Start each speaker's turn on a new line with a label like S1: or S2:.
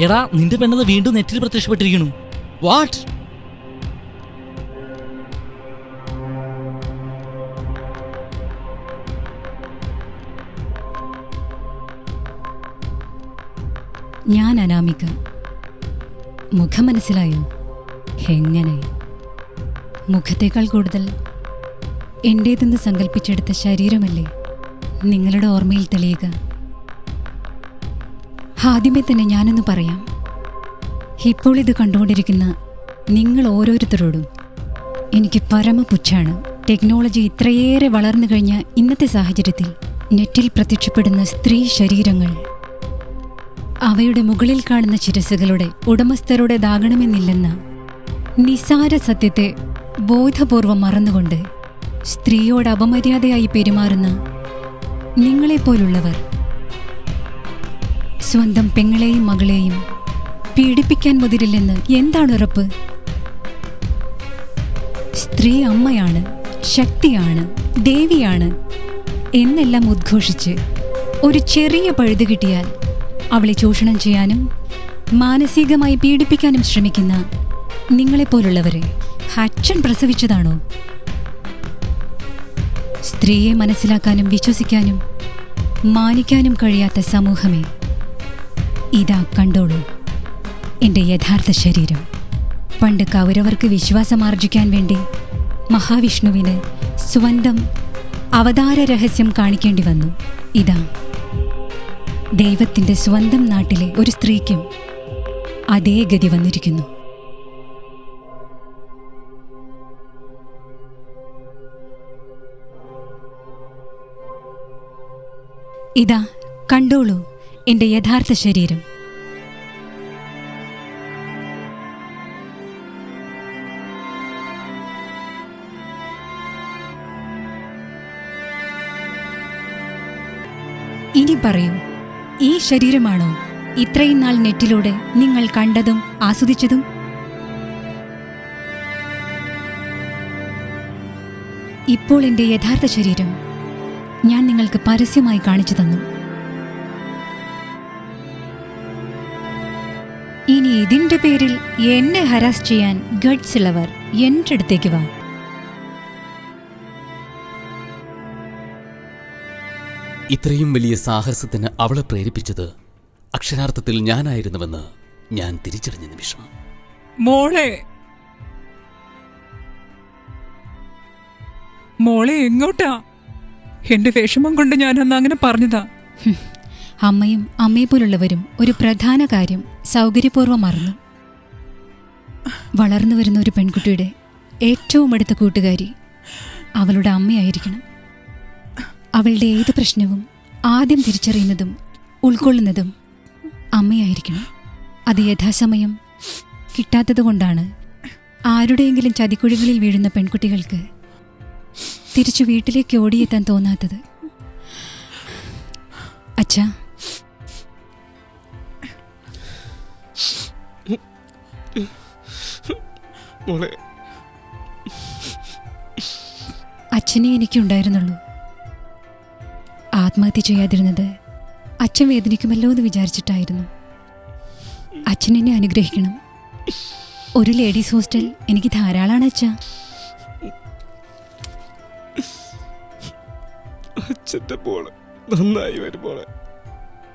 S1: എടാ നിന്റെ പെണ്ണത് വീണ്ടും നെറ്റിൽ പ്രത്യക്ഷപ്പെട്ടിരിക്കുന്നു. വാട്ട്
S2: ഞാൻ അനാമിക. മുഖം മനസ്സിലായോ? എങ്ങനെ? മുഖത്തേക്കാൾ കൂടുതൽ എന്റേതെന്ന് സങ്കല്പിച്ചെടുത്ത ശരീരമല്ലേ നിങ്ങളുടെ ഓർമ്മയിൽ തെളിയുക? ആദ്യമേ തന്നെ ഞാനൊന്ന് പറയാം. ഇപ്പോൾ ഇത് കണ്ടുകൊണ്ടിരിക്കുന്ന നിങ്ങൾ ഓരോരുത്തരോടും എനിക്ക് പരമപുച്ഛാണ്. ടെക്നോളജി ഇത്രയേറെ വളർന്നു കഴിഞ്ഞ ഇന്നത്തെ സാഹചര്യത്തിൽ നെറ്റിൽ പ്രത്യക്ഷപ്പെടുന്ന സ്ത്രീ ശരീരങ്ങൾ. അവയുടെ മുകളിൽ കാണുന്ന ചിരസുകളുടെ ഉടമസ്ഥരുടേതാകണമെന്നില്ലെന്ന നിസാര സത്യത്തെ ബോധപൂർവം മറന്നുകൊണ്ട് സ്ത്രീയോട് അപമര്യാദയായി പെരുമാറുന്ന നിങ്ങളെപ്പോലുള്ളവർ സ്വന്തം പെങ്ങളെയും മകളെയും പീഡിപ്പിക്കാൻ മുതിരില്ലെന്ന് എന്താണ് ഉറപ്പ്? സ്ത്രീ അമ്മയാണ് ശക്തിയാണ് ദേവിയാണ് എന്നെല്ലാം ഉദ്ഘോഷിച്ച് ഒരു ചെറിയ പഴുത് കിട്ടിയാൽ അവളെ ചൂഷണം ചെയ്യാനും മാനസികമായി പീഡിപ്പിക്കാനും ശ്രമിക്കുന്ന നിങ്ങളെപ്പോലുള്ളവരെ അച്ഛൻ പ്രസവിച്ചതാണോ? സ്ത്രീയെ മനസ്സിലാക്കാനും വിശ്വസിക്കാനും മാനിക്കാനും കഴിയാത്ത സമൂഹമേ ഇതാ കണ്ടോളൂ. എന്റെ യഥാർത്ഥ ശരീരം. പണ്ട് കൗരവർക്ക് വിശ്വാസമാർജിക്കാൻ വേണ്ടി മഹാവിഷ്ണുവിന് സ്വന്തം അവതാര രഹസ്യം കാണിക്കേണ്ടി വന്നു. ഇതാ. ദൈവത്തിന്റെ സ്വന്തം നാട്ടിലെ ഒരു സ്ത്രീക്കും അതേ ഗതി വന്നിരിക്കുന്നു. ഇതാ കണ്ടോളൂ. എന്റെ യഥാർത്ഥ ശരീരം. ഇനി പറയൂ ഈ ശരീരമാണോ ഇത്രയും നാൾ നെറ്റിലൂടെ നിങ്ങൾ കണ്ടതും ആസ്വദിച്ചതും? ഇപ്പോൾ എന്റെ യഥാർത്ഥ ശരീരം ഞാൻ നിങ്ങൾക്ക് പരസ്യമായി കാണിച്ചു തന്നു. ഇനി ഇതിന്റെ പേരിൽ എന്നെ ഹരാസ് ചെയ്യാൻ ഗഡ്സ് ഉള്ളവർ എന്റെ അടുത്തേക്ക് വാ.
S3: ഇത്രയും വലിയ സാഹസത്തിന് അവളെ പ്രേരിപ്പിച്ചത് അക്ഷരാർത്ഥത്തിൽ ഞാനായിരുന്നുവെന്ന് ഞാൻ തിരിച്ചറിഞ്ഞ നിമിഷം.
S4: മോളെ. മോളെ എങ്ങോട്ടാ? എന്റെ വിഷമം കൊണ്ട് ഞാൻ അന്ന് അങ്ങനെ പറഞ്ഞതാ.
S2: ഹും. അമ്മയെ പോലുള്ളവരും ഒരു പ്രധാന കാര്യം സൗകര്യപൂർവം മറന്നു. വളർന്നു വരുന്ന ഒരു പെൺകുട്ടിയുടെ ഏറ്റവും അടുത്ത കൂട്ടുകാരി അവളുടെ അമ്മയായിരിക്കണം. അവളുടെ ഏത് പ്രശ്നവും ആദ്യം തിരിച്ചറിയുന്നതും ഉൾക്കൊള്ളുന്നതും അമ്മയായിരിക്കണം. അത് യഥാസമയം കിട്ടാത്തതുകൊണ്ടാണ് ആരുടെയെങ്കിലും ചതിക്കുഴികളിൽ വീഴുന്ന പെൺകുട്ടികൾക്ക് തിരിച്ചു വീട്ടിലേക്ക് ഓടിയെത്താൻ തോന്നാത്തത്. അച്ഛാ
S5: മോളെ.
S2: അച്ഛനെ എനിക്കുണ്ടായിരുന്നുള്ളൂ. ആത്മഹത്യ ചെയ്യാതിരുന്നത് അച്ഛൻ വേദനിക്കുമല്ലോ എന്ന് വിചാരിച്ചിട്ടായിരുന്നു. അച്ഛനെന്നെ അനുഗ്രഹിക്കണം. ഒരു ലേഡീസ് ഹോസ്റ്റൽ എനിക്ക് ധാരാളമാണ് അച്ഛ.
S5: അച്ഛന്റെ മോളെ നന്നായി വരും മോളെ.